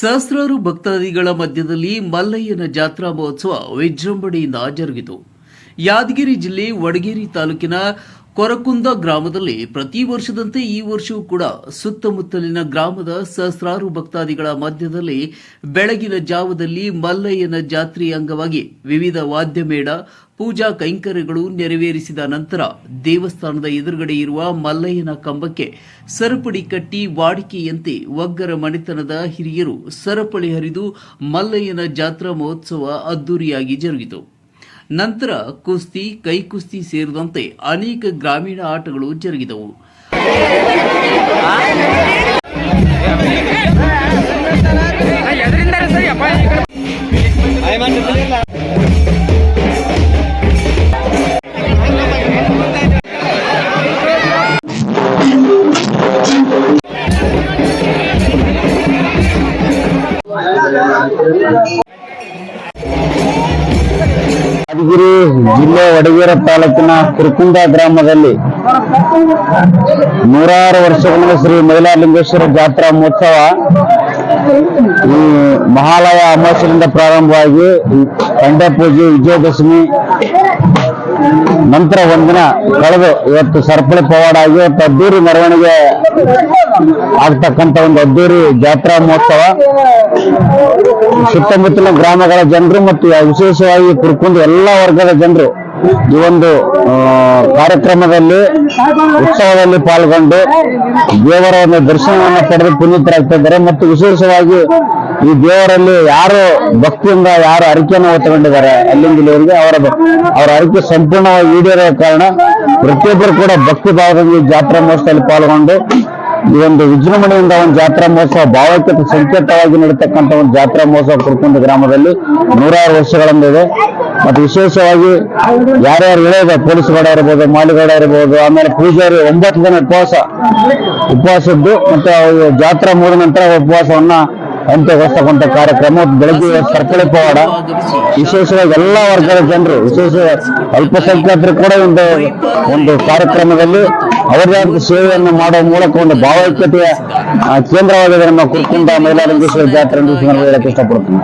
ಸಹಸ್ರಾರು ಭಕ್ತಾದಿಗಳ ಮಧ್ಯದಲ್ಲಿ ಮಲ್ಲಯ್ಯನ ಜಾತ್ರಾ ಮಹೋತ್ಸವ ವಿಜೃಂಭಣೆಯಿಂದ ಜರುಗಿತು. ಯಾದಗಿರಿ ಜಿಲ್ಲೆ ವಡಗೇರಿ ತಾಲೂಕಿನ ಕೊರಕುಂದ ಗ್ರಾಮದಲ್ಲಿ ಪ್ರತಿ ವರ್ಷದಂತೆ ಈ ವರ್ಷವೂ ಕೂಡ ಸುತ್ತಮುತ್ತಲಿನ ಗ್ರಾಮದ ಸಹಸ್ರಾರು ಭಕ್ತಾದಿಗಳ ಮಧ್ಯದಲ್ಲಿ ಬೆಳಗಿನ ಜಾವದಲ್ಲಿ ಮಲ್ಲಯ್ಯನ ಜಾತ್ರೆಯ ಅಂಗವಾಗಿ ವಿವಿಧ ವಾದ್ಯ ಮೇಳ ಪೂಜಾ ಕೈಂಕರ್ಯಗಳು ನೆರವೇರಿಸಿದ ನಂತರ ದೇವಸ್ಥಾನದ ಎದುರುಗಡೆ ಇರುವ ಮಲ್ಲಯ್ಯನ ಕಂಬಕ್ಕೆ ಸರಪಳಿ ಕಟ್ಟಿ ವಾಡಿಕೆಯಂತೆ ಒಗ್ಗರ ಮನೆತನದ ಹಿರಿಯರು ಸರಪಳಿ ಹರಿದು ಮಲ್ಲಯ್ಯನ ಜಾತ್ರಾ ಮಹೋತ್ಸವ ಅದ್ದೂರಿಯಾಗಿ ಜರುಗಿತು. ನಂತರ ಕುಸ್ತಿ ಕೈ ಕುಸ್ತಿ ಸೇರಿದಂತೆ ಅನೇಕ ಗ್ರಾಮೀಣ ಆಟಗಳು ಜರುಗಿದವು. ಯಾದಗಿರಿ ಜಿಲ್ಲೆ ಒಡಗೇರ ತಾಲೂಕಿನ ಕುರುಕುಂದ ಗ್ರಾಮದಲ್ಲಿ ನೂರಾರು ವರ್ಷಗಳ ಶ್ರೀ ಮೈಲಾರಲಿಂಗೇಶ್ವರ ಜಾತ್ರಾ ಮಹೋತ್ಸವ ಈ ಮಹಾಲಯ ಅಮಾವಾಸ್ಯದಿಂದ ಪ್ರಾರಂಭವಾಗಿ ಪಂಡ್ಯ ಪೂಜೆ, ವಿಜಯದಶಮಿ ನಂತರ ಒಂದಿನ ಕಳೆದು ಇವತ್ತು ಸರ್ಪಳಿ ಪವಾಡ ಆಗಿ ಇವತ್ತು ಅದ್ದೂರಿ ಮೆರವಣಿಗೆ ಆಗ್ತಕ್ಕಂಥ ಒಂದು ಅದ್ದೂರಿ ಜಾತ್ರಾ ಮಹೋತ್ಸವ. ಸುತ್ತಮುತ್ತಲಿನ ಗ್ರಾಮಗಳ ಜನರು ಮತ್ತು ವಿಶೇಷವಾಗಿ ಕುರ್ಕೊಂಡು ಎಲ್ಲ ವರ್ಗದ ಜನರು ಈ ಒಂದು ಕಾರ್ಯಕ್ರಮದಲ್ಲಿ ಉತ್ಸವದಲ್ಲಿ ಪಾಲ್ಗೊಂಡು ದೇವರ ಒಂದು ದರ್ಶನವನ್ನು ಪಡೆದು ಪುನೀತರಾಗ್ತಾ ಮತ್ತು ವಿಶೇಷವಾಗಿ ಈ ದೇವರಲ್ಲಿ ಯಾರು ಭಕ್ತಿಯಿಂದ ಯಾರು ಅರಿಕೆಯನ್ನು ಹೊತ್ತುಕೊಂಡಿದ್ದಾರೆ, ಅಲ್ಲಿಂದ ಇಲ್ಲಿವರೆಗೆ ಅವರ ಅವರ ಅರಿಕೆ ಸಂಪೂರ್ಣವಾಗಿ ಈಡೇರುವ ಕಾರಣ ಪ್ರತಿಯೊಬ್ಬರು ಕೂಡ ಭಕ್ತಿ ಭಾವದಲ್ಲಿ ಜಾತ್ರಾ ಮಹೋತ್ಸವದಲ್ಲಿ ಪಾಲ್ಗೊಂಡು ಈ ಒಂದು ವಿಜೃಂಭಣೆಯಿಂದ ಒಂದು ಜಾತ್ರಾ ಮಹೋತ್ಸವ ಭಾವಕ್ಕೆ ಸಂಕೇತವಾಗಿ ನಡೀತಕ್ಕಂಥ ಒಂದು ಜಾತ್ರಾ ಮಹೋತ್ಸವ ಕುರ್ಕೊಂಡು ಗ್ರಾಮದಲ್ಲಿ ನೂರಾರು ವರ್ಷಗಳಿಂದ ಇದೆ ಮತ್ತು ವಿಶೇಷವಾಗಿ ಯಾರ್ಯಾರು ಪೊಲೀಸ್ ಗಾಡ ಇರ್ಬೋದು ಮಾಲಿಗೌಡ ಇರ್ಬೋದು, ಆಮೇಲೆ ಪೂಜಾರಿ ಒಂಬತ್ತು ದಿನ ಉಪವಾಸ, ಉಪವಾಸದ್ದು ಮತ್ತೆ ಜಾತ್ರಾ ಮುಗಿದ ನಂತರ ಉಪವಾಸವನ್ನ ಅಂತ್ಯಗೊಳಿಸ್ತಕ್ಕಂಥ ಕಾರ್ಯಕ್ರಮ ಬೆಳಗ್ಗೆ ಸರ್ಕಳಿ ಪವಾಡ ವಿಶೇಷವಾಗಿ ಎಲ್ಲ ವರ್ಗದ ಜನರು, ವಿಶೇಷ ಅಲ್ಪಸಂಖ್ಯಾತರು ಕೂಡ ಒಂದು ಒಂದು ಕಾರ್ಯಕ್ರಮದಲ್ಲಿ ಅವರದೇ ಆದ ಸೇವೆಯನ್ನು ಮಾಡುವ ಮೂಲಕ ಒಂದು ಭಾವೈಕ್ಯತೆಯ ಕೇಂದ್ರವಾಗಿದೆ ನಮ್ಮ ಕುರ್ಕುಂಡ ಮೈಲಾರಲಿಂಗೇಶ್ವರ ಜಾತ್ರೆ ಎಂದು ಹೇಳಕ್ಕೆ ಇಷ್ಟಪಡ್ತೀನಿ